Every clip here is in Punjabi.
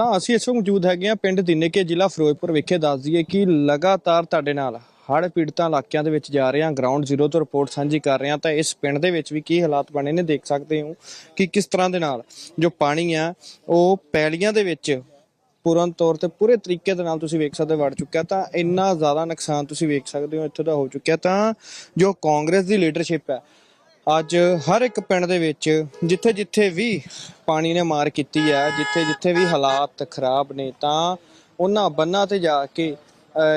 ਤਾਂ ਅਸੀਂ ਇਸ ਵਕਤ ਮੌਜੂਦ ਹੈਗੇ ਆ ਪਿੰਡ ਦਿਨੇਕੇ ਜ਼ਿਲ੍ਹਾ ਫਿਰੋਜ਼ਪੁਰ ਵਿਖੇ। ਦੱਸ ਦਈਏ ਕਿ ਲਗਾਤਾਰ ਤੁਹਾਡੇ ਨਾਲ ਹੜ੍ਹ ਪੀੜਤਾਂ ਇਲਾਕਿਆਂ ਦੇ ਵਿੱਚ ਜਾ ਰਹੇ ਹਾਂ। ਗਰਾਊਂਡ ਜ਼ੀਰੋ ਤੋਂ ਰਿਪੋਰਟ ਸਾਂਝੀ ਕਰ ਰਹੇ ਹਾਂ। ਤਾਂ ਇਸ ਪਿੰਡ ਦੇ ਵਿੱਚ ਵੀ ਕੀ ਹਾਲਾਤ ਬਣੇ ਨੇ ਦੇਖ ਸਕਦੇ ਹੋ ਕਿ ਕਿਸ ਤਰ੍ਹਾਂ ਦੇ ਨਾਲ ਜੋ ਪਾਣੀ ਆ, ਉਹ ਪੈਲੀਆਂ ਦੇ ਵਿੱਚ ਪੂਰਨ ਤੌਰ ਤੇ ਪੂਰੇ ਤਰੀਕੇ ਦੇ ਨਾਲ ਤੁਸੀਂ ਵੇਖ ਸਕਦੇ ਹੋ ਵੜ ਚੁੱਕਿਆ। ਤਾਂ ਇੰਨਾ ਜ਼ਿਆਦਾ ਨੁਕਸਾਨ ਤੁਸੀਂ ਵੇਖ ਸਕਦੇ ਹੋ, ਇੱਥੋਂ ਦਾ ਹੋ ਚੁੱਕਿਆ। ਤਾਂ ਜੋ ਕਾਂਗਰਸ ਦੀ ਲੀਡਰਸ਼ਿਪ ਹੈ ਅੱਜ ਹਰ ਇੱਕ ਪਿੰਡ ਦੇ ਵਿੱਚ ਜਿੱਥੇ ਜਿੱਥੇ ਵੀ ਪਾਣੀ ਨੇ ਮਾਰ ਕੀਤੀ ਹੈ ਜਿੱਥੇ ਜਿੱਥੇ ਵੀ ਹਾਲਾਤ ਖਰਾਬ ਨੇ, ਤਾਂ ਉਹਨਾਂ ਬੰਨਾਂ ਤੇ ਜਾ ਕੇ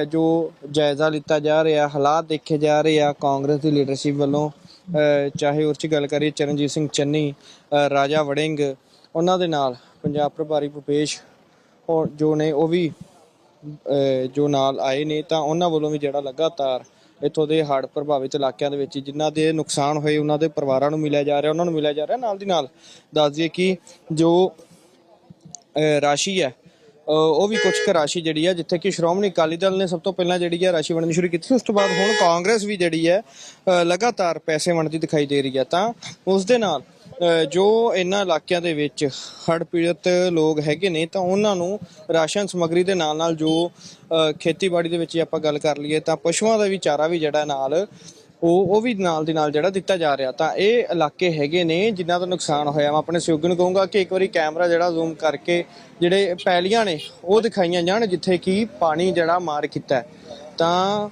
ਜੋ ਜਾਇਜ਼ਾ ਲਿੱਤਾ ਜਾ ਰਿਹਾ, ਹਾਲਾਤ ਦੇਖੇ ਜਾ ਰਹੇ ਆ, ਕਾਂਗਰਸ ਦੀ ਲੀਡਰਸ਼ਿਪ ਵੱਲੋਂ ਚਾਹੇ ਉਸ 'ਚ ਗੱਲ ਕਰੀਏ ਚਰਨਜੀਤ ਸਿੰਘ ਚੰਨੀ ਰਾਜਾ ਵੜਿੰਗ, ਉਹਨਾਂ ਦੇ ਨਾਲ ਪੰਜਾਬ ਪ੍ਰਭਾਰੀ ਭੁਪੇਸ਼ ਔਰ ਜੋ ਨੇ ਉਹ ਵੀ ਜੋ ਨਾਲ ਆਏ ਨੇ, ਤਾਂ ਉਹਨਾਂ ਵੱਲੋਂ ਵੀ ਜਿਹੜਾ ਲਗਾਤਾਰ ਇੱਥੋਂ ਦੇ ਹੜ੍ਹ ਪ੍ਰਭਾਵਿਤ ਇਲਾਕਿਆਂ ਦੇ ਵਿੱਚ ਜਿਨ੍ਹਾਂ ਦੇ ਨੁਕਸਾਨ ਹੋਏ ਉਹਨਾਂ ਦੇ ਪਰਿਵਾਰਾਂ ਨੂੰ ਮਿਲਿਆ ਜਾ ਰਿਹਾ ਉਹਨਾਂ ਨੂੰ ਮਿਲਿਆ ਜਾ ਰਿਹਾ ਨਾਲ ਦੀ ਨਾਲ ਦੱਸ ਦਈਏ ਕਿ ਜੋ ਅਹ, ਰਾਸ਼ੀ ਹੈ ਅਹ, ਉਹ ਵੀ ਕੁਝ ਕੁ ਰਾਸ਼ੀ ਜਿਹੜੀ ਹੈ ਜਿੱਥੇ ਕਿ ਸ਼੍ਰੋਮਣੀ ਅਕਾਲੀ ਦਲ ਨੇ ਸਭ ਤੋਂ ਪਹਿਲਾਂ ਜਿਹੜੀ ਹੈ ਰਾਸ਼ੀ ਵੰਡਣੀ ਸ਼ੁਰੂ ਕੀਤੀ ਸੀ ਉਸ ਤੋਂ ਬਾਅਦ ਹੁਣ ਕਾਂਗਰਸ ਵੀ ਜਿਹੜੀ ਹੈ ਅਹ, ਲਗਾਤਾਰ ਪੈਸੇ ਵੰਡਦੀ ਦਿਖਾਈ ਦੇ ਰਹੀ ਹੈ। ਤਾਂ ਉਸ ਦੇ ਨਾਲ ਜੋ ਇਹਨਾਂ ਇਲਾਕਿਆਂ ਦੇ ਵਿੱਚ ਹੜ੍ਹ ਪੀੜਤ ਲੋਕ ਹੈਗੇ ਨੇ, ਤਾਂ ਉਹਨਾਂ ਨੂੰ ਰਾਸ਼ਨ ਸਮੱਗਰੀ ਦੇ ਨਾਲ ਨਾਲ ਜੋ ਖੇਤੀਬਾੜੀ ਦੇ ਵਿੱਚ ਆਪਾਂ ਗੱਲ ਕਰ ਲਈਏ, ਤਾਂ ਪਸ਼ੂਆਂ ਦਾ ਵੀ ਚਾਰਾ ਵੀ ਜਿਹੜਾ ਨਾਲ, ਉਹ ਉਹ ਵੀ ਨਾਲ ਦੀ ਨਾਲ ਜਿਹੜਾ ਦਿੱਤਾ ਜਾ ਰਿਹਾ। ਤਾਂ ਇਹ ਇਲਾਕੇ ਹੈਗੇ ਨੇ ਜਿਨ੍ਹਾਂ ਦਾ ਨੁਕਸਾਨ ਹੋਇਆ। ਮੈਂ ਆਪਣੇ ਸਹਿਯੋਗੀ ਨੂੰ ਕਹੂੰਗਾ ਕਿ ਇੱਕ ਵਾਰੀ ਕੈਮਰਾ ਜਿਹੜਾ ਜ਼ੂਮ ਕਰਕੇ ਜਿਹੜੇ ਪੈਲੀਆਂ ਨੇ, ਉਹ ਦਿਖਾਈਆਂ ਜਾਣ, ਜਿੱਥੇ ਕਿ ਪਾਣੀ ਜਿਹੜਾ ਮਾਰ ਕੀਤਾ ਤਾਂ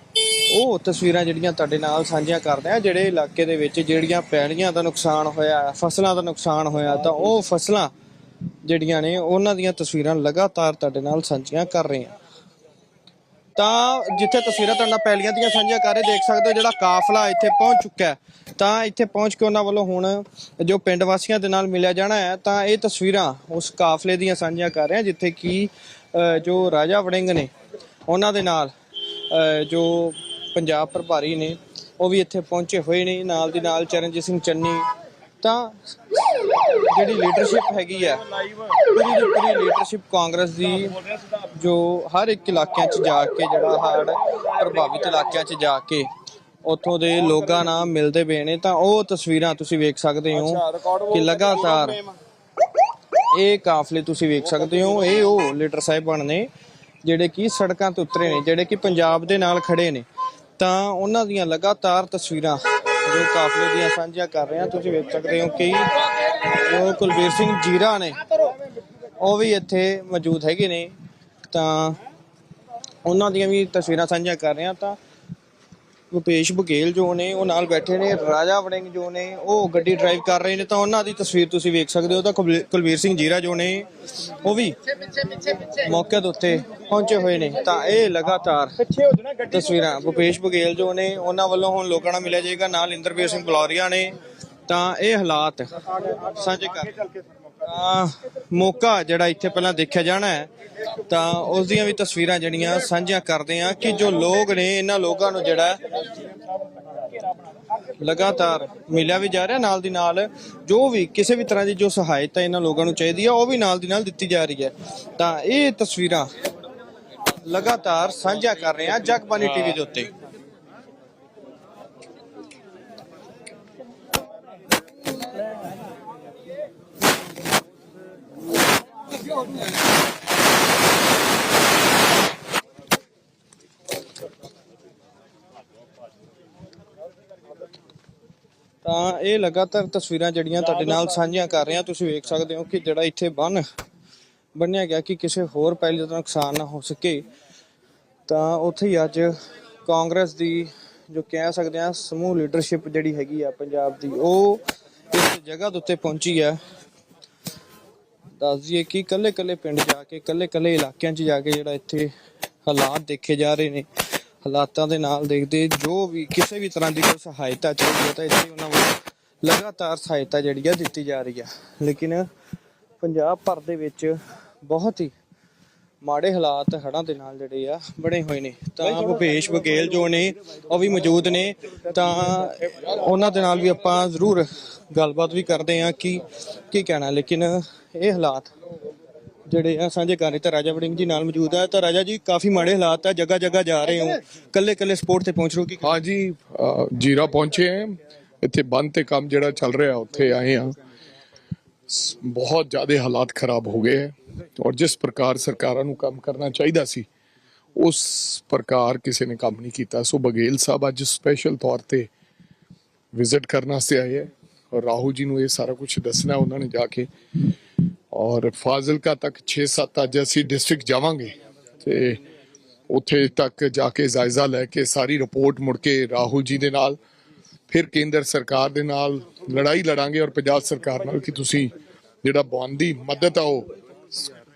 ਉਹ ਤਸਵੀਰਾਂ ਜਿਹੜੀਆਂ ਤੁਹਾਡੇ ਨਾਲ ਸਾਂਝੀਆਂ ਕਰਦੇ ਆ, ਜਿਹੜੇ ਇਲਾਕੇ ਦੇ ਵਿੱਚ ਜਿਹੜੀਆਂ ਪੈਲੀਆਂ ਦਾ ਨੁਕਸਾਨ ਹੋਇਆ, ਫਸਲਾਂ ਦਾ ਨੁਕਸਾਨ ਹੋਇਆ, ਤਾਂ ਉਹ ਫਸਲਾਂ ਜਿਹੜੀਆਂ ਨੇ, ਉਹਨਾਂ ਦੀਆਂ ਤਸਵੀਰਾਂ ਲਗਾਤਾਰ ਤੁਹਾਡੇ ਨਾਲ ਸਾਂਝੀਆਂ ਕਰ ਰਹੇ ਹਾਂ ਤਾਂ ਜਿੱਥੇ ਤਸਵੀਰਾਂ ਤੁਹਾਡੇ ਨਾਲ ਪੈਲੀਆਂ ਦੀਆਂ ਸਾਂਝੀਆਂ ਕਰ ਰਹੇ, ਦੇਖ ਸਕਦੇ ਹੋ ਜਿਹੜਾ ਕਾਫਲਾ ਇੱਥੇ ਪਹੁੰਚ ਚੁੱਕਾ ਹੈ। ਤਾਂ ਇੱਥੇ ਪਹੁੰਚ ਕੇ ਉਹਨਾਂ ਵੱਲੋਂ ਹੁਣ ਜੋ ਪਿੰਡ ਵਾਸੀਆਂ ਦੇ ਨਾਲ ਮਿਲਿਆ ਜਾਣਾ ਹੈ, ਤਾਂ ਇਹ ਤਸਵੀਰਾਂ ਉਸ ਕਾਫਲੇ ਦੀਆਂ ਸਾਂਝੀਆਂ ਕਰ ਰਹੇ ਹਾਂ ਜਿੱਥੇ ਕਿ ਜੋ ਰਾਜਾ ਵੜਿੰਗ ਨੇ, ਉਹਨਾਂ ਦੇ ਨਾਲ ਜੋ ਪੰਜਾਬ ਪ੍ਰਭਾਰੀ ਨੇ ਉਹ ਵੀ ਇੱਥੇ ਪਹੁੰਚੇ ਹੋਏ ਨੇ ਨਾਲ ਦੀ ਨਾਲ ਚਰਨਜੀਤ ਸਿੰਘ ਚੰਨੀ ਤਾਂ ਜਿਹੜੀ ਲੀਡਰਸ਼ਿਪ ਹੈਗੀ ਹੈ ਪੂਰੀ ਦੀ ਪੂਰੀ ਲੀਡਰਸ਼ਿਪ ਕਾਂਗਰਸ ਦੀ ਜੋ ਹਰ ਇੱਕ ਇਲਾਕਿਆਂ 'ਚ ਜਾ ਕੇ ਜਿਹੜਾ ਹੜ੍ਹ ਪ੍ਰਭਾਵਿਤ ਇਲਾਕਿਆਂ 'ਚ ਜਾ ਕੇ ਉੱਥੋਂ ਦੇ ਲੋਕਾਂ ਨਾਲ ਮਿਲਦੇ ਪਏ ਨੇ ਤਾਂ ਉਹ ਤਸਵੀਰਾਂ ਤੁਸੀਂ ਵੇਖ ਸਕਦੇ ਹੋ ਕਿ ਲਗਾਤਾਰ ਇਹ ਕਾਫਲੇ ਤੁਸੀਂ ਵੇਖ ਸਕਦੇ ਹੋ ਇਹ ਉਹ ਲੀਡਰ ਸਾਹਿਬਾਨ ਨੇ ਜਿਹੜੇ ਕਿ ਸੜਕਾਂ ਤੇ ਉਤਰੇ ਨੇ ਜਿਹੜੇ ਕਿ ਪੰਜਾਬ ਦੇ ਨਾਲ ਖੜੇ ਨੇ। ਤਾਂ ਉਹਨਾਂ ਦੀਆਂ ਲਗਾਤਾਰ ਤਸਵੀਰਾਂ ਜੋ ਕਾਫਲੇ ਦੀਆਂ ਸਾਂਝੀਆਂ ਕਰ ਰਹੇ ਹਾਂ, ਤੁਸੀਂ ਵੇਖ ਸਕਦੇ ਹੋ ਕਿ ਜੋ ਕੁਲਵੀਰ ਸਿੰਘ ਜੀਰਾ ਨੇ, ਉਹ ਵੀ ਇੱਥੇ ਮੌਜੂਦ ਹੈਗੇ ਨੇ। ਤਾਂ ਉਹਨਾਂ ਦੀਆਂ ਵੀ ਤਸਵੀਰਾਂ ਸਾਂਝੀਆਂ ਕਰ ਰਹੇ ਹਾਂ ਤਾਂ ਭੁਪੇਸ਼ ਬਘੇਲ ਜੋ ਨੇ ਉਹ ਨਾਲ ਬੈਠੇ ਨੇ ਰਾਜਾ ਵੜਿੰਗ ਜੋ ਨੇ ਉਹ ਗੱਡੀ ਡਰਾਈਵ ਕਰ ਰਹੇ ਨੇ ਤਾਂ ਉਹਨਾਂ ਦੀ ਤਸਵੀਰ ਤੁਸੀਂ ਵੇਖ ਸਕਦੇ ਹੋ ਤਾਂ ਕੁਲਵੀ- ਕੁਲਵੀਰ ਸਿੰਘ ਜੀਰਾ ਜੋ ਨੇ ਉਹ ਵੀ ਮੌਕੇ ਦੇ ਉੱਤੇ ਪਹੁੰਚੇ ਹੋਏ ਨੇ। ਤਾਂ ਇਹ ਲਗਾਤਾਰ ਤਸਵੀਰਾਂ ਭੁਪੇਸ਼ ਬਘੇਲ ਜੋ ਨੇ ਉਹਨਾਂ ਵੱਲੋਂ ਹੁਣ ਲੋਕਾਂ ਨਾਲ ਮਿਲਿਆ ਜਾਏਗਾ ਨਾਲ ਇੰਦਰਵੀਰ ਸਿੰਘ ਬਲੌਰੀਆ ਨੇ। ਤਾਂ ਇਹ ਹਾਲਾਤ ਸਾਂਝੇ ਕਰ ਤਾਂ ਮੌਕਾ ਜਿਹੜਾ ਇੱਥੇ ਪਹਿਲਾਂ ਦੇਖਿਆ ਜਾਣਾ ਹੈ, ਤਾਂ ਉਸ ਦੀਆਂ ਵੀ ਤਸਵੀਰਾਂ ਜਿਹੜੀਆਂ ਸਾਂਝੀਆਂ ਕਰਦੇ ਆ ਕਿ ਜੋ ਲੋਕ ਨੇ, ਇਹਨਾਂ ਲੋਕਾਂ ਨੂੰ ਜਿਹੜਾ ਲਗਾਤਾਰ ਮਿਲਿਆ ਵੀ ਜਾ ਰਿਹਾ, ਨਾਲ ਦੀ ਨਾਲ ਜੋ ਵੀ ਕਿਸੇ ਵੀ ਤਰ੍ਹਾਂ ਦੀ ਜੋ ਸਹਾਇਤਾ ਇਹਨਾਂ ਲੋਕਾਂ ਨੂੰ ਚਾਹੀਦੀ ਆ, ਉਹ ਵੀ ਨਾਲ ਦੀ ਨਾਲ ਦਿੱਤੀ ਜਾ ਰਹੀ ਹੈ। ਤਾਂ ਇਹ ਤਸਵੀਰਾਂ ਲਗਾਤਾਰ ਸਾਂਝਾ ਕਰ ਰਹੇ ਆ ਜਗਬਾਨੀ ਟੀਵੀ ਦੇ ਉੱਤੇ। ਤਾਂ ਇਹ ਲਗਾਤਾਰ ਤਸਵੀਰਾਂ ਜਿਹੜੀਆਂ ਤੁਹਾਡੇ ਨਾਲ ਸਾਂਝੀਆਂ ਕਰ ਰਹੇ ਹਾਂ ਤੁਸੀਂ ਵੇਖ ਸਕਦੇ ਹੋ ਕਿ ਜਿਹੜਾ ਇੱਥੇ ਬੰਨ ਬੰਨਿਆ ਗਿਆ ਕਿ ਕਿਸੇ ਹੋਰ ਪਹਿਲੇ ਦਾ ਨੁਕਸਾਨ ਨਾ ਹੋ ਸਕੇ, ਤਾਂ ਉੱਥੇ ਹੀ ਅੱਜ ਕਾਂਗਰਸ ਦੀ ਜੋ ਕਹਿ ਸਕਦੇ ਆ ਸਮੂਹ ਲੀਡਰਸ਼ਿਪ ਜਿਹੜੀ ਹੈਗੀ ਆ ਪੰਜਾਬ ਦੀ, ਉਹ ਇਸ ਜਗ੍ਹਾ ਦੇ ਉੱਤੇ ਪਹੁੰਚੀ ਹੈ। ਦੱਸ ਦਈਏ ਕਿ ਕੱਲੇ ਕੱਲੇ ਪਿੰਡ ਜਾ ਕੇ ਕੱਲੇ ਕੱਲੇ ਇਲਾਕਿਆਂ 'ਚ ਜਾ ਕੇ ਜਿਹੜਾ ਇੱਥੇ ਹਾਲਾਤ ਦੇਖੇ ਜਾ ਰਹੇ ਨੇ। ਹਾਲਾਤਾਂ ਦੇ ਨਾਲ ਦੇਖਦੇ ਜੋ ਵੀ ਕਿਸੇ ਵੀ ਤਰ੍ਹਾਂ ਦੀ ਕੋਈ ਸਹਾਇਤਾ ਚਾਹੀਦੀ ਹੈ ਤਾਂ ਇੱਥੇ ਉਹਨਾਂ ਵੱਲੋਂ ਲਗਾਤਾਰ ਸਹਾਇਤਾ ਜਿਹੜੀ ਆ ਦਿੱਤੀ ਜਾ ਰਹੀ ਆ। ਲੇਕਿਨ ਪੰਜਾਬ ਭਰ ਦੇ ਵਿੱਚ ਬਹੁਤ ਹੀ ਮਾੜੇ ਹਾਲਾਤ ਹੜਾਂ ਦੇ ਨਾਲ ਜਿਹੜੇ ਆ ਬਣੇ ਹੋਏ ਨੇ। ਤਾਂ ਭੁਪੇਸ਼ ਬਗੇਲ ਜੋ ਨੇ ਉਹ ਵੀ ਮੌਜੂਦ ਨੇ। ਤਾਂ ਉਹਨਾਂ ਦੇ ਨਾਲ ਵੀ ਆਪਾਂ ਜ਼ਰੂਰ ਗੱਲਬਾਤ ਵੀ ਕਰਦੇ ਆ ਕਿ ਕੀ ਕਹਿਣਾ। ਲੇਕਿਨ ਇਹ ਹਾਲਾਤ ਜਿਹੜੇ ਆ ਸਾਂਝੇ ਕਰ ਰਹੇ ਤਾਂ ਰਾਜਾ ਵੜਿੰਗ ਜੀ ਨਾਲ ਮੌਜੂਦ ਆ। ਤਾਂ ਰਾਜਾ ਜੀ ਕਾਫੀ ਮਾੜੇ ਹਾਲਾਤ ਆ ਜਗ੍ਹਾ ਜਗਾ ਜਾ ਰਹੇ ਹੋ। ਕੱਲੇ ਕੱਲੇ ਸਪੋਰਟ ਤੇ ਪਹੁੰਚ ਰਹੇ ਹੋ ਹਾਂ ਜੀ ਜੀਰਾ ਪਹੁੰਚੇ ਆ ਇੱਥੇ ਬੰਦ ਤੇ ਕੰਮ ਜਿਹੜਾ ਚੱਲ ਰਿਹਾ ਉੱਥੇ ਆਏ ਆ ਬਹੁਤ ਜ਼ਿਆਦਾ ਹਾਲਾਤ ਖਰਾਬ ਹੋ ਗਏ ਹੈ ਔਰ ਜਿਸ ਪ੍ਰਕਾਰ ਸਰਕਾਰਾਂ ਨੂੰ ਕੰਮ ਕਰਨਾ ਚਾਹੀਦਾ ਸੀ, ਉਸ ਪ੍ਰਕਾਰ ਕਿਸੇ ਨੇ ਕੰਮ ਨਹੀਂ ਕੀਤਾ। ਸੋ ਬਗੇਲ ਸਾਹਿਬ ਅੱਜ ਸਪੈਸ਼ਲ ਤੌਰ ਤੇ ਵਿਜ਼ਿਟ ਕਰਨ ਵਾਸਤੇ ਆਏ ਹੈ ਔਰ ਰਾਹੁਲ ਜੀ ਨੂੰ ਇਹ ਸਾਰਾ ਕੁਝ ਦੱਸਣਾ ਉਹਨਾਂ ਨੇ ਜਾ ਕੇ। ਔਰ ਫਾਜ਼ਿਲਕਾ ਤੱਕ 6-7 ਅੱਜ ਅਸੀਂ ਡਿਸਟ੍ਰਿਕਟ ਜਾਵਾਂਗੇ ਤੇ ਉੱਥੇ ਤੱਕ ਜਾ ਕੇ ਜਾਇਜ਼ਾ ਲੈ ਕੇ ਸਾਰੀ ਰਿਪੋਰਟ ਮੁੜ ਕੇ ਰਾਹੁਲ ਜੀ ਦੇ ਨਾਲ ਫਿਰ ਕੇਂਦਰ ਸਰਕਾਰ ਦੇ ਨਾਲ ਲੜਾਈ ਲੜਾਂਗੇ ਔਰ ਪੰਜਾਬ ਸਰਕਾਰ ਨਾਲ ਕਿ ਤੁਸੀਂ ਜਿਹੜਾ ਬਣਦੀ ਮਦਦ ਆ ਉਹ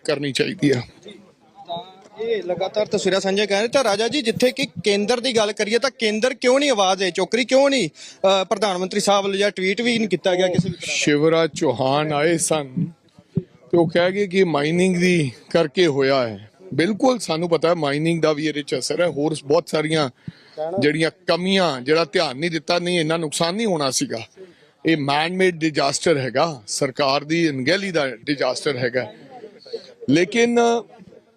ਕਰਨੀ ਚਾਹੀਦੀ ਆ। ਇਹ ਲਗਾਤਾਰ ਤਸਵੀਰਾਂ ਸਾਂਝੀਆਂ ਕਰ ਰਹੇ ਤਾਂ ਰਾਜਾ ਜੀ ਜਿੱਥੇ ਕਿ ਕੇਂਦਰ ਦੀ ਗੱਲ ਕਰੀਏ ਤਾਂ ਕੇਂਦਰ ਕਿਉਂ ਨਹੀਂ ਆਵਾਜ਼ ਦੇ ਚੋਕਰੀ ਕਿਉਂ ਨਹੀਂ ਪ੍ਰਧਾਨ ਮੰਤਰੀ ਸਾਹਿਬ ਵੱਲੋਂ ਜਾਂ ਟਵੀਟ ਵੀ ਨਹੀਂ ਕੀਤਾ ਗਿਆ ਕਿਸੇ ਵੀ ਤਰ੍ਹਾਂ ਸ਼ਿਵਰਾਜ ਚੌਹਾਨ ਆਏ ਸਨ ਤੇ ਉਹ ਕਹਿ ਗਏ ਕਿ ਮਾਈਨਿੰਗ ਦੀ ਕਰਕੇ ਹੋਇਆ ਹੈ। ਬਿਲਕੁਲ ਸਾਨੂੰ ਪਤਾ ਹੈ ਮਾਈਨਿੰਗ ਦਾ ਵੀ ਇਹਦੇ ਚ ਅਸਰ ਹੈ ਹੋਰ ਬਹੁਤ ਸਾਰੀਆਂ ਜਿਹੜੀਆਂ ਕਮੀਆਂ, ਜਿਹੜਾ ਧਿਆਨ ਨਹੀਂ ਦਿੱਤਾ, ਨਹੀਂ ਇੰਨਾ ਨੁਕਸਾਨ ਨਹੀਂ ਹੋਣਾ ਸੀਗਾ। ਇਹ ਮੈਨ ਮੇਡ ਡਿਜ਼ਾਸਟਰ ਹੈਗਾ। ਸਰਕਾਰ ਦੀ ਅਣਗਹਿਲੀ ਦਾ ਡਿਜ਼ਾਸਟਰ ਹੈਗਾ। ਲੇਕਿਨ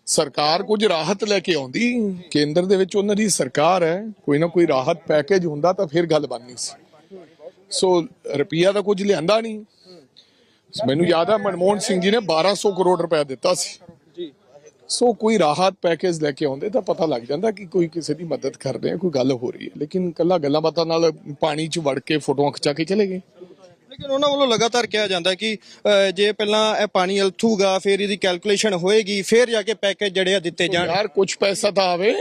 ਸਰਕਾਰ ਕੁਝ ਰਾਹਤ ਲੈ ਕੇ ਆਉਂਦੀ। ਕੇਂਦਰ ਦੇ ਵਿੱਚ ਉਹਨਾਂ ਦੀ ਸਰਕਾਰ ਹੈ। ਕੋਈ ਨਾ ਕੋਈ ਰਾਹਤ ਪੈਕੇਜ ਹੁੰਦਾ ਤਾਂ ਫਿਰ ਗੱਲ ਬਣਨੀ ਸੀ। ਸੋ ਰੁਪਈਆ ਤਾਂ ਕੁਝ ਲਿਆਂਦਾ ਨਹੀਂ। ਮੈਨੂੰ ਯਾਦ ਆ, ਮਨਮੋਹਨ ਸਿੰਘ ਜੀ ਨੇ 1200 ਕਰੋੜ ਰੁਪਏ ਦਿੱਤਾ ਸੀ। ਸੋ ਕੋਈ ਰਾਹਤ ਪੈਕੇਜ ਲੈ ਕੇ ਆਉਂਦੇ ਤਾਂ ਪਤਾ ਲੱਗ ਜਾਂਦਾ ਕਿ ਕੋਈ ਕਿਸੇ ਦੀ ਮਦਦ ਕਰ ਰਿਹਾ ਕੋਈ ਗੱਲ ਹੋ ਰਹੀ ਹੈ। ਲੇਕਿਨ ਕੱਲਾ ਗੱਲਾਂ ਬਾਤਾਂ ਨਾਲ ਪਾਣੀ 'ਚ ਵੜ ਕੇ ਫੋਟੋਆਂ ਖਿਚਾ ਕੇ ਚਲੇ ਗਏ। ਲੇਕਿਨ ਉਹਨਾਂ ਵੱਲੋਂ ਲਗਾਤਾਰ ਕਿਹਾ ਜਾਂਦਾ ਕਿ ਜੇ ਪਹਿਲਾਂ ਇਹ ਪਾਣੀ ਅਲਥੂਗਾ ਫਿਰ ਇਹਦੀ ਕੈਲਕੂਲੇਸ਼ਨ ਹੋਏਗੀ ਫਿਰ ਜਾ ਕੇ ਪੈਕੇਜ ਜਿਹੜੇ ਆ ਦਿੱਤੇ ਜਾਣ। ਯਾਰ ਕੁਝ ਪੈਸਾ ਤਾਂ ਆਵੇ।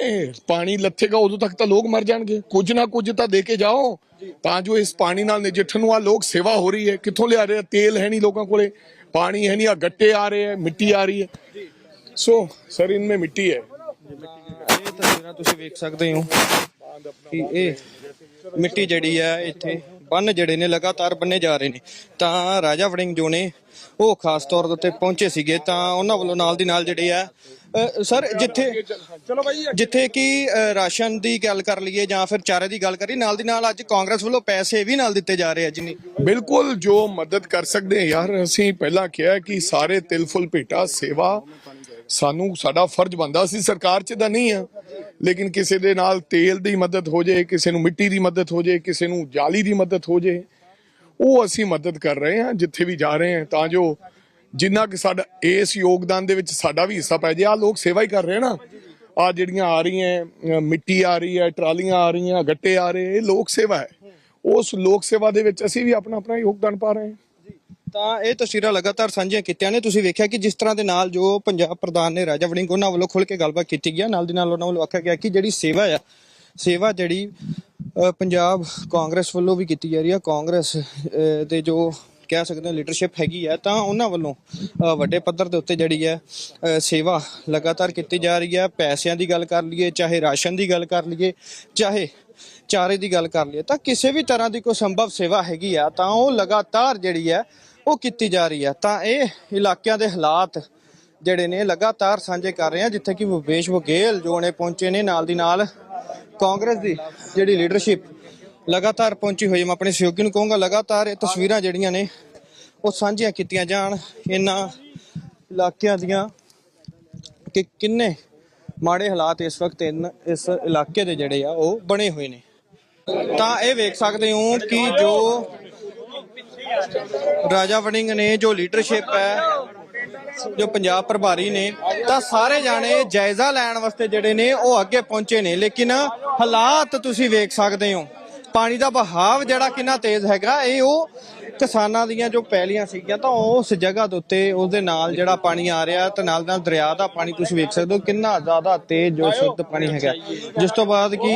ਪਾਣੀ ਲੱਥੇਗਾ ਉਦੋਂ ਤੱਕ ਤਾਂ ਲੋਕ ਮਰ ਜਾਣਗੇ। ਕੁਝ ਨਾ ਕੁਝ ਤਾਂ ਦੇ ਕੇ ਜਾਓ। ਤਾਂ ਜੋ ਇਸ ਪਾਣੀ ਨਾਲ ਨਜਿੱਠਣ ਨੂੰ ਆ ਲੋਕ ਸੇਵਾ ਹੋ ਰਹੀ ਹੈ। ਕਿੱਥੋਂ ਲਿਆ ਰਹੇ? ਤੇਲ ਹੈ ਨਹੀਂ ਲੋਕਾਂ ਕੋਲੇ। ਪਾਣੀ ਹੈ ਨਹੀਂ ਆ ਗੱਟੇ ਆ ਰਹੇ ਹੈ ਮਿੱਟੀ ਆ ਰਹੀ ਹੈ। ਸੋ ਸਰ ਇਨਮੇ ਮਿੱਟੀ ਹੈ ਇਹ ਤਸਵੀਰਾਂ ਤੁਸੀਂ ਵੇਖ ਸਕਦੇ ਹੋ ਕਿ ਇਹ ਮਿੱਟੀ ਜਿਹੜੀ ਆ ਇੱਥੇ ਬੰਨ ਜਿਹੜੇ ਨੇ ਲਗਾਤਾਰ ਬੰਨੇ ਜਾ ਰਹੇ ਨੇ। ਤਾਂ ਰਾਜਾ ਵੜਿੰਗ ਜੋ ਨੇ ਉਹ ਖਾਸ ਤੌਰ ਦੇ ਉੱਤੇ ਪਹੁੰਚੇ ਸੀਗੇ। ਤਾਂ ਉਹਨਾਂ ਵੱਲੋਂ ਨਾਲ ਦੀ ਨਾਲ ਜਿਹੜੇ ਆ ਅ, ਸਰ ਜਿੱਥੇ ਚਲੋ ਭਾਈ ਜਿੱਥੇ ਕਿ ਅ, ਰਾਸ਼ਨ ਦੀ ਗੱਲ ਕਰ ਲਈਏ ਜਾਂ ਫਿਰ ਚਾਰੇ ਦੀ ਗੱਲ ਕਰੀ ਨਾਲ ਦੀ ਨਾਲ ਅੱਜ ਕਾਂਗਰਸ ਵੱਲੋਂ ਪੈਸੇ ਵੀ ਨਾਲ ਦਿੱਤੇ ਜਾ ਰਹੇ ਆ ਜਿੰਨੀ ਬਿਲਕੁਲ ਜੋ ਮਦਦ ਕਰ ਸਕਦੇ ਹਾਂ ਯਾਰ ਅਸੀਂ ਪਹਿਲਾਂ ਕਿਹਾ ਕਿ ਸਾਰੇ ਤਿਲ ਫੁੱਲ ਭੇਟਾ ਸੇਵਾ ਸਾਨੂੰ ਸਾਡਾ ਫਰਜ਼ ਬੰਦਾ ਸੀ ਸਰਕਾਰ 'ਚ ਤਾਂ ਨਹੀਂ ਆ। ਲੇਕਿਨ ਕਿਸੇ ਦੇ ਨਾਲ ਤੇਲ ਦੀ ਮਦਦ ਹੋ ਜਾਏ, ਕਿਸੇ ਨੂੰ ਮਿੱਟੀ ਦੀ ਮਦਦ ਹੋ ਜਾਏ, ਕਿਸੇ ਨੂੰ ਜਾਲੀ ਦੀ ਮਦਦ ਹੋ ਜਾਏ, ਉਹ ਅਸੀਂ ਮਦਦ ਕਰ ਰਹੇ ਹਾਂ, ਜਿੱਥੇ ਵੀ ਜਾ ਰਹੇ ਹਾਂ। ਤਾਂ ਜੋ ਜਿੰਨਾ ਕਿ ਸਾਡਾ, ਇਸ ਯੋਗਦਾਨ ਦੇ ਵਿੱਚ ਸਾਡਾ ਵੀ ਹਿੱਸਾ ਪੈ ਜਾਏ। ਆ ਲੋਕ ਸੇਵਾ ਹੀ ਕਰ ਰਹੇ ਨਾ। ਆ ਜਿਹੜੀਆਂ ਆ ਰਹੀਆਂ ਮਿੱਟੀ ਆ ਰਹੀ ਹੈ ਟਰਾਲੀਆਂ ਆ ਰਹੀਆਂ, ਗੱਟੇ ਆ ਰਹੇ, ਇਹ ਲੋਕ ਸੇਵਾ ਹੈ। ਉਸ ਲੋਕ ਸੇਵਾ ਦੇ ਵਿੱਚ ਅਸੀਂ ਵੀ ਆਪਣਾ ਆਪਣਾ ਯੋਗਦਾਨ ਪਾ ਰਹੇ ਹਾਂ। ਤਾਂ ਇਹ ਤਸਵੀਰਾਂ ਲਗਾਤਾਰ ਸਾਂਝੀਆਂ ਕੀਤੀਆਂ ਨੇ। ਤੁਸੀਂ ਵੇਖਿਆ ਕਿ ਜਿਸ ਤਰ੍ਹਾਂ ਦੇ ਨਾਲ ਜੋ ਪੰਜਾਬ ਪ੍ਰਧਾਨ ਨੇ ਰਾਜਾ ਵੜਿੰਗ ਉਹਨਾਂ ਵੱਲੋਂ ਖੁੱਲ ਕੇ ਗੱਲਬਾਤ ਕੀਤੀ ਗਿਆ ਨਾਲ ਦੀ ਨਾਲ ਉਹਨਾਂ ਵੱਲੋਂ ਆਖਿਆ ਗਿਆ ਕਿ ਜਿਹੜੀ ਸੇਵਾ ਆ, ਸੇਵਾ ਜਿਹੜੀ ਪੰਜਾਬ ਕਾਂਗਰਸ ਵੱਲੋਂ ਵੀ ਕੀਤੀ ਜਾ ਰਹੀ ਆ। ਕਾਂਗਰਸ ਦੇ ਜੋ ਕਹਿ ਸਕਦੇ ਹਾਂ ਲੀਡਰਸ਼ਿਪ ਹੈਗੀ ਹੈ ਤਾਂ ਉਹਨਾਂ ਵੱਲੋਂ ਵੱਡੇ ਪੱਧਰ ਦੇ ਉੱਤੇ ਜਿਹੜੀ ਹੈ ਸੇਵਾ ਲਗਾਤਾਰ ਕੀਤੀ ਜਾ ਰਹੀ ਹੈ ਪੈਸਿਆਂ ਦੀ ਗੱਲ ਕਰ ਲਈਏ, ਚਾਹੇ ਰਾਸ਼ਨ ਦੀ ਗੱਲ ਕਰ ਲਈਏ, ਚਾਹੇ ਚਾਰੇ ਦੀ ਗੱਲ ਕਰ ਲਈਏ, ਤਾਂ ਕਿਸੇ ਵੀ ਤਰ੍ਹਾਂ ਦੀ ਕੋਈ ਸੰਭਵ ਸੇਵਾ ਹੈਗੀ ਆ, ਤਾਂ ਉਹ ਲਗਾਤਾਰ ਜਿਹੜੀ ਹੈ ਉਹ ਕੀਤੀ ਜਾ ਰਹੀ ਹੈ। ਤਾਂ ਇਹ ਇਲਾਕਿਆਂ ਦੇ ਹਾਲਾਤ ਜਿਹੜੇ ਨੇ ਲਗਾਤਾਰ ਸਾਂਝੇ ਕਰ ਰਹੇ ਆ, ਜਿੱਥੇ ਕਿ ਭੁਪੇਸ਼ ਬਘੇਲ ਜੋ ਨੇ ਪਹੁੰਚੇ ਨੇ, ਨਾਲ ਦੀ ਨਾਲ ਕਾਂਗਰਸ ਦੀ ਜਿਹੜੀ ਲੀਡਰਸ਼ਿਪ ਲਗਾਤਾਰ ਪਹੁੰਚੀ ਹੋਈ ਮੈਂ ਆਪਣੇ ਸਹਿਯੋਗੀ ਨੂੰ ਕਹੂੰਗਾ, ਲਗਾਤਾਰ ਇਹ ਤਸਵੀਰਾਂ ਜਿਹੜੀਆਂ ਨੇ, ਉਹ ਸਾਂਝੀਆਂ ਕੀਤੀਆਂ ਜਾਣ। ਇਹਨਾਂ ਇਲਾਕਿਆਂ ਦੀਆਂ ਕਿ ਕਿੰਨੇ ਮਾੜੇ ਹਾਲਾਤ ਇਸ ਵਕਤ ਇਨ- ਇਸ ਇਲਾਕੇ ਦੇ ਜਿਹੜੇ ਆ, ਉਹ ਬਣੇ ਹੋਏ ਨੇ। ਤਾਂ ਇਹ ਵੇਖ ਸਕਦੇ ਹੋ ਕਿ ਜੋ ਰਾਜਾ ਵੜਿੰਗ ਨੇ ਜੋ ਲੀਡਰਸ਼ਿਪ ਹੈ, ਜੋ ਪੰਜਾਬ ਪ੍ਰਭਾਰੀ ਨੇ, ਤਾਂ ਸਾਰੇ ਜਾਣੇ ਜਾਇਜ਼ਾ ਲੈਣ ਵਾਸਤੇ ਜਿਹੜੇ ਨੇ ਉਹ ਅੱਗੇ ਪਹੁੰਚੇ ਨੇ। ਲੇਕਿਨ ਹਾਲਾਤ ਤੁਸੀਂ ਵੇਖ ਸਕਦੇ ਹੋ। ਪਾਣੀ ਦਾ ਬਹਾਵ ਜਿਹੜਾ ਕਿੰਨਾ ਤੇਜ਼ ਹੈਗਾ, ਇਹ ਉਹ ਕਿਸਾਨਾਂ ਦੀਆਂ ਜੋ ਪਹਿਲੀਆਂ ਸੀਗੀਆਂ, ਤਾਂ ਉਸ ਜਗ੍ਹਾ ਦੇ ਉੱਤੇ ਉਹਦੇ ਨਾਲ ਜਿਹੜਾ ਪਾਣੀ ਆ ਰਿਹਾ ਤੇ ਨਾਲ ਨਾਲ ਦਰਿਆ ਦਾ ਪਾਣੀ ਤੁਸੀਂ ਵੇਖ ਸਕਦੇ ਹੋ ਕਿੰਨਾ ਜ਼ਿਆਦਾ ਤੇਜ਼ ਜੋ ਸ਼ੁੱਧ ਪਾਣੀ ਹੈਗਾ। ਜਿਸ ਤੋਂ ਬਾਅਦ ਕੀ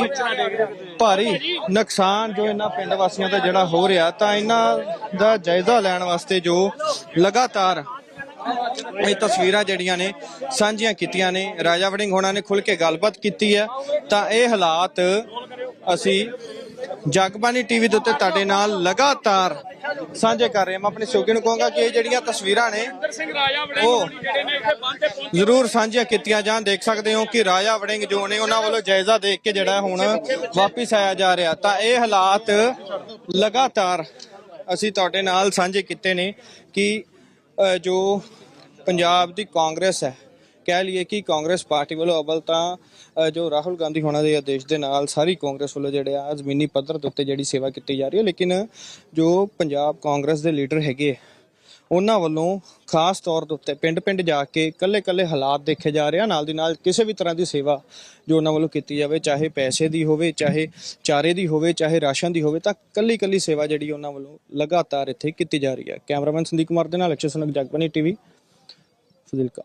ਭਾਰੀ ਨੁਕਸਾਨ ਜੋ ਇਹਨਾਂ ਪਿੰਡ ਵਾਸੀਆਂ ਦਾ ਜਿਹੜਾ ਹੋ ਰਿਹਾ, ਤਾਂ ਇਹਨਾਂ ਦਾ ਜਾਇਜ਼ਾ ਲੈਣ ਵਾਸਤੇ ਜੋ ਲਗਾਤਾਰ ਇਹ ਤਸਵੀਰਾਂ ਜਿਹੜੀਆਂ ਨੇ ਸਾਂਝੀਆਂ ਕੀਤੀਆਂ ਨੇ, ਰਾਜਾ ਵੜਿੰਗ ਹੋਣਾ ਨੇ ਖੁੱਲ ਕੇ ਗੱਲਬਾਤ ਕੀਤੀ ਹੈ, ਤਾਂ ਇਹ ਹਾਲਾਤ ਅਸੀਂ ਜਗਬਾਨੀ ਟੀਵੀ ਦੇ ਉੱਤੇ ਤੁਹਾਡੇ ਨਾਲ ਲਗਾਤਾਰ ਸਾਂਝੇ ਕਰ ਰਹੇ ਹਾਂ। ਮੈਂ ਆਪਣੇ ਸੋਗੀ ਨੂੰ ਕਹਾਂਗਾ ਕਿ ਇਹ ਜਿਹੜੀਆਂ ਤਸਵੀਰਾਂ ਨੇ ਉਹ ਜ਼ਰੂਰ ਸਾਂਝੀਆਂ ਕੀਤੀਆਂ ਜਾਣ। ਦੇਖ ਸਕਦੇ ਹੋ ਕਿ ਰਾਜਾ ਵੜਿੰਗ ਜੋ ਨੇ ਉਹਨਾਂ ਵੱਲੋਂ ਜਾਇਜ਼ਾ ਦੇਖ ਕੇ ਜਿਹੜਾ ਹੁਣ ਵਾਪਿਸ ਆਇਆ ਜਾ ਰਿਹਾ। ਤਾਂ ਇਹ ਹਾਲਾਤ ਲਗਾਤਾਰ ਅਸੀਂ ਤੁਹਾਡੇ ਨਾਲ ਸਾਂਝੇ ਕੀਤੇ ਨੇ ਕਿ ਜੋ ਪੰਜਾਬ ਦੀ ਕਾਂਗਰਸ ਹੈ ਕਹਿ ਲਈਏ ਕਿ ਕਾਂਗਰਸ ਪਾਰਟੀ ਵੱਲੋਂ ਅਵਲ ਤਾਂ ਜੋ ਰਾਹੁਲ ਗਾਂਧੀ ਹੋਣਾ ਦੇ ਆਦੇਸ਼ ਦੇ ਨਾਲ ਸਾਰੀ ਕਾਂਗਰਸ ਵੱਲੋਂ ਜਿਹੜੇ ਆ ਜ਼ਮੀਨੀ ਪੱਧਰ ਦੇ ਉੱਤੇ ਜਿਹੜੀ ਸੇਵਾ ਕੀਤੀ ਜਾ ਰਹੀ ਹੈ, ਲੇਕਿਨ ਜੋ ਪੰਜਾਬ ਕਾਂਗਰਸ ਦੇ ਲੀਡਰ ਹੈਗੇ ਉਹਨਾਂ ਵੱਲੋਂ ਖਾਸ ਤੌਰ ਦੇ ਉੱਤੇ ਪਿੰਡ-ਪਿੰਡ ਜਾ ਕੇ ਕੱਲੇ-ਕੱਲੇ ਹਾਲਾਤ ਦੇਖੇ ਜਾ ਰਹੇ ਆ, ਨਾਲ ਦੀ ਨਾਲ ਕਿਸੇ ਵੀ ਤਰ੍ਹਾਂ ਦੀ ਸੇਵਾ ਜੋ ਉਹਨਾਂ ਵੱਲੋਂ ਕੀਤੀ ਜਾਵੇ, ਚਾਹੇ ਪੈਸੇ ਦੀ ਹੋਵੇ, ਚਾਹੇ ਚਾਰੇ ਦੀ ਹੋਵੇ, ਚਾਹੇ ਰਾਸ਼ਨ ਦੀ ਹੋਵੇ, ਤਾਂ ਕੱਲੀ-ਕੱਲੀ ਸੇਵਾ ਜਿਹੜੀ ਉਹਨਾਂ ਵੱਲੋਂ ਲਗਾਤਾਰ ਇੱਥੇ ਕੀਤੀ ਜਾ ਰਹੀ ਹੈ। ਕੈਮਰਾਮੈਨ ਸੰਦੀਪ ਕੁਮਾਰ ਦੇ ਨਾਲ ਅਕਸ਼ੇ ਸੁਨਕ ਜਗਬਨੀ ਟੀਵੀ, ਫਜ਼ਿਲਕਾ।